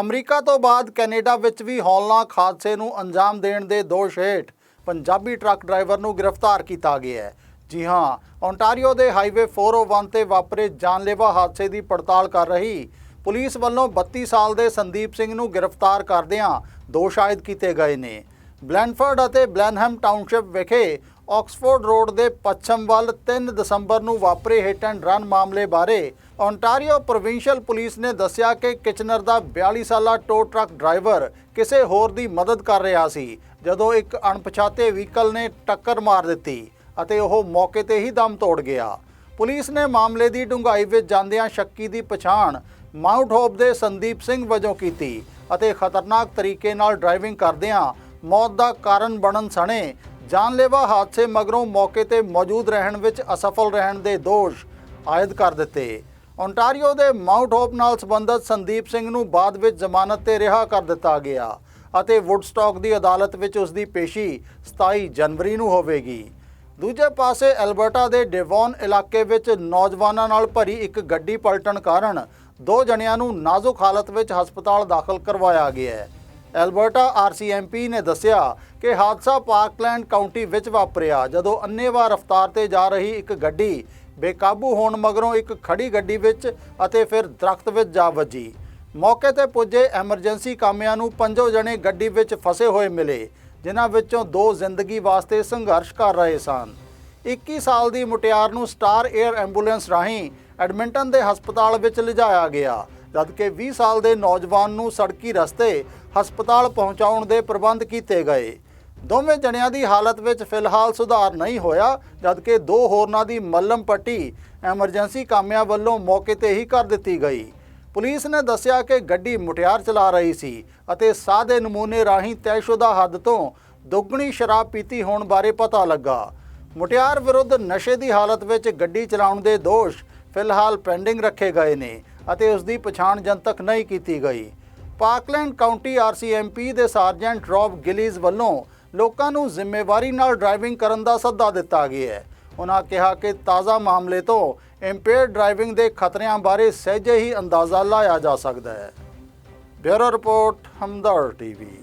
America ਤੋਂ ਬਾਅਦ Canada ਵਿੱਚ ਵੀ ਹੌਲਨਾਕ ਹਾਦਸੇ ਨੂੰ ਅੰਜਾਮ ਦੇਣ ਦੇ ਦੋਸ਼ ਹੇਠ ਪੰਜਾਬੀ ਟਰੱਕ ਡਰਾਈਵਰ ਨੂੰ ਗ੍ਰਿਫਤਾਰ ਕੀਤਾ ਗਿਆ ਹੈ। ਜੀ ਹਾਂ ਓਨਟਾਰੀਓ ਦੇ ਹਾਈਵੇ 401 ਤੇ ਵਾਪਰੇ ਜਾਨਲੇਵਾ ਹਾਦਸੇ ਦੀ ਪੜਤਾਲ ਕਰ ਰਹੀ ਪੁਲਿਸ ਵੱਲੋਂ 32 ਸਾਲ ਦੇ ਸੰਦੀਪ ਸਿੰਘ ਨੂੰ ਗ੍ਰਿਫਤਾਰ ਕਰਦਿਆਂ ਦੋਸ਼ ਆਇਦ ਕੀਤੇ ਗਏ ਨੇ। ਬਲੈਨਫੋਰਡ ਅਤੇ ਬਲੈਨਹਮ ਟਾਊਨਸ਼ਿਪ ਵਿਖੇ ਆਕਸਫੋਰਡ ਰੋਡ ਦੇ ਪੱਛਮ ਵੱਲ 3 ਦਸੰਬਰ ਨੂੰ ਵਾਪਰੇ ਹਿੱਟ ਐਂਡ ਰਨ ਮਾਮਲੇ ਬਾਰੇ ਓਨਟਾਰੀਓ ਪ੍ਰੋਵਿੰਸ਼ੀਅਲ ਪੁਲਿਸ ਨੇ ਦੱਸਿਆ ਕਿ ਕਿਚਨਰ ਦਾ 42 ਸਾਲਾ ਟੋ ਟਰੱਕ ਡਰਾਈਵਰ ਕਿਸੇ ਹੋਰ ਦੀ ਮਦਦ ਕਰ ਰਿਹਾ ਸੀ, ਜਦੋਂ ਇੱਕ ਅਣਪਛਾਤੇ ਵਹੀਕਲ ਨੇ ਟੱਕਰ ਮਾਰ ਦਿੱਤੀ ਅਤੇ ਉਹ ਮੌਕੇ ਤੇ ਹੀ ਦਮ ਤੋੜ ਗਿਆ। ਪੁਲਿਸ ਨੇ ਮਾਮਲੇ ਦੀ ਡੂੰਘਾਈ ਵਿੱਚ ਜਾਂਦਿਆਂ ਸ਼ੱਕੀ ਦੀ ਪਛਾਣ ਮਾਊਂਟ ਹੋਪ ਦੇ ਸੰਦੀਪ ਸਿੰਘ ਵਜੋਂ ਕੀਤੀ ਅਤੇ ਖਤਰਨਾਕ ਤਰੀਕੇ ਨਾਲ ਡਰਾਈਵਿੰਗ ਕਰਦਿਆਂ ਮੌਤ ਦਾ ਕਾਰਨ ਬਣਨ ਸਣੇ ਜਾਨਲੇਵਾ ਹਾਦਸੇ ਮਗਰੋਂ ਮੌਕੇ ਤੇ ਮੌਜੂਦ ਰਹਿਣ ਵਿੱਚ ਅਸਫਲ ਰਹਿਣ ਦੇ ਦੋਸ਼ ਆਇਦ ਕਰ ਦਿੱਤੇ। ਓਨਟਾਰੀਓ ਦੇ ਮਾਊਂਟ ਹੋਪ ਨਾਲ ਸੰਬੰਧਿਤ ਸੰਦੀਪ ਸਿੰਘ ਨੂੰ ਬਾਅਦ ਵਿੱਚ ਜ਼ਮਾਨਤ ਤੇ ਰਿਹਾ ਕਰ ਦਿੱਤਾ ਗਿਆ ਅਤੇ ਵੁੱਡਸਟਾਕ ਦੀ ਅਦਾਲਤ ਵਿੱਚ ਉਸ ਦੀ ਪੇਸ਼ੀ 27 ਜਨਵਰੀ ਨੂੰ ਹੋਵੇਗੀ। ਦੂਜੇ ਪਾਸੇ ਐਲਬਰਟਾ ਦੇ ਡੇਵੌਨ ਇਲਾਕੇ ਵਿੱਚ ਨੌਜਵਾਨਾਂ ਨਾਲ ਭਰੀ ਇੱਕ ਗੱਡੀ ਪਲਟਣ ਕਾਰਨ ਦੋ ਜਣਿਆਂ ਨੂੰ ਨਾਜ਼ੁਕ ਹਾਲਤ ਵਿੱਚ ਹਸਪਤਾਲ ਦਾਖਲ ਕਰਵਾਇਆ ਗਿਆ ਹੈ। ਐਲਬਰਟਾ ਆਰਸੀਐਮਪੀ ਨੇ ਦੱਸਿਆ ਕਿ ਹਾਦਸਾ ਪਾਰਕਲੈਂਡ ਕਾਉਂਟੀ ਵਿੱਚ ਵਾਪਰਿਆ, ਜਦੋਂ ਅੰਨ੍ਹੇਵਾਹ ਰਫ਼ਤਾਰ ਤੇ ਜਾ ਰਹੀ ਇੱਕ ਗੱਡੀ ਬੇਕਾਬੂ ਹੋਣ ਮਗਰੋਂ ਇੱਕ ਖੜੀ ਗੱਡੀ ਵਿੱਚ ਅਤੇ ਫਿਰ ਦਰਖਤ ਵਿੱਚ ਜਾ ਵੱਜੀ। ਮੌਕੇ ਤੇ ਪੁੱਜੇ ਐਮਰਜੈਂਸੀ ਕਾਮਿਆਂ ਨੂੰ ਪੰਜੋ ਜਣੇ ਗੱਡੀ ਵਿੱਚ ਫਸੇ ਹੋਏ ਮਿਲੇ, ਜਿਨ੍ਹਾਂ ਵਿੱਚੋਂ ਦੋ ਜ਼ਿੰਦਗੀ ਵਾਸਤੇ ਸੰਘਰਸ਼ ਕਰ ਰਹੇ ਸਨ। 21 ਸਾਲ ਦੀ ਮੁਟਿਆਰ ਨੂੰ ਸਟਾਰ 에ਅਰ ਐਂਬੂਲੈਂਸ ਰਾਹੀਂ ਐਡਮਿੰਟਨ ਦੇ ਹਸਪਤਾਲ ਵਿੱਚ ਲਿਜਾਇਆ ਗਿਆ। ਜਦਕਿ 20 ਸਾਲ ਦੇ ਨੌਜਵਾਨ ਨੂੰ ਸੜਕੀ ਰਸਤੇ ਹਸਪਤਾਲ ਪਹੁੰਚਾਉਣ ਦੇ ਪ੍ਰਬੰਧ ਕੀਤੇ ਗਏ। ਦੋਵੇਂ ਜਣਿਆਂ ਦੀ ਹਾਲਤ ਵਿੱਚ ਫਿਲਹਾਲ ਸੁਧਾਰ ਨਹੀਂ ਹੋਇਆ, ਜਦਕਿ ਦੋ ਹੋਰਨਾਂ ਦੀ ਮੱਲਮ ਪੱਟੀ ਐਮਰਜੈਂਸੀ ਕਾਮਿਆਂ ਵੱਲੋਂ ਮੌਕੇ ਤੇ ਹੀ ਕਰ ਦਿੱਤੀ ਗਈ। ਪੁਲਿਸ ਨੇ ਦੱਸਿਆ ਕਿ ਗੱਡੀ ਮੁਟਿਆਰ ਚਲਾ ਰਹੀ ਸੀ ਅਤੇ ਸਾਹ ਦੇ ਨਮੂਨੇ ਰਾਹੀਂ ਤੈਅਸ਼ੁਦਾ ਹੱਦ ਤੋਂ ਦੁੱਗਣੀ ਸ਼ਰਾਬ ਪੀਤੀ ਹੋਣ ਬਾਰੇ ਪਤਾ ਲੱਗਾ। ਮੁਟਿਆਰ ਵਿਰੁੱਧ ਨਸ਼ੇ ਦੀ ਹਾਲਤ ਵਿੱਚ ਗੱਡੀ ਚਲਾਉਣ ਦੇ ਦੋਸ਼ ਫਿਲਹਾਲ ਪੈਂਡਿੰਗ ਰੱਖੇ ਗਏ ਨੇ। ਅਤੇ ਉਸ ਦੀ ਪਛਾਣ ਜਨਤਕ ਨਹੀਂ ਕੀਤੀ ਗਈ। ਪਾਰਕਲੈਂਡ ਕਾਉਂਟੀ ਆਰਸੀਐਮਪੀ ਦੇ ਸਰਜੈਂਟ ਰੌਬ ਗਿਲੀਜ਼ ਵੱਲੋਂ ਲੋਕਾਂ ਨੂੰ ਜ਼ਿੰਮੇਵਾਰੀ ਨਾਲ ਡਰਾਈਵਿੰਗ ਕਰਨ ਦਾ ਸੱਦਾ ਦਿੱਤਾ ਗਿਆ ਹੈ। ਉਹਨਾਂ ਕਿਹਾ ਕਿ ਤਾਜ਼ਾ ਮਾਮਲੇ ਤੋਂ ਇੰਪੇਅਰ ਡਰਾਈਵਿੰਗ ਦੇ ਖਤਰਿਆਂ ਬਾਰੇ ਸਹਿਜੇ ਹੀ ਅੰਦਾਜ਼ਾ ਲਾਇਆ ਜਾ ਸਕਦਾ ਹੈ। Bureau report Hamdard TV.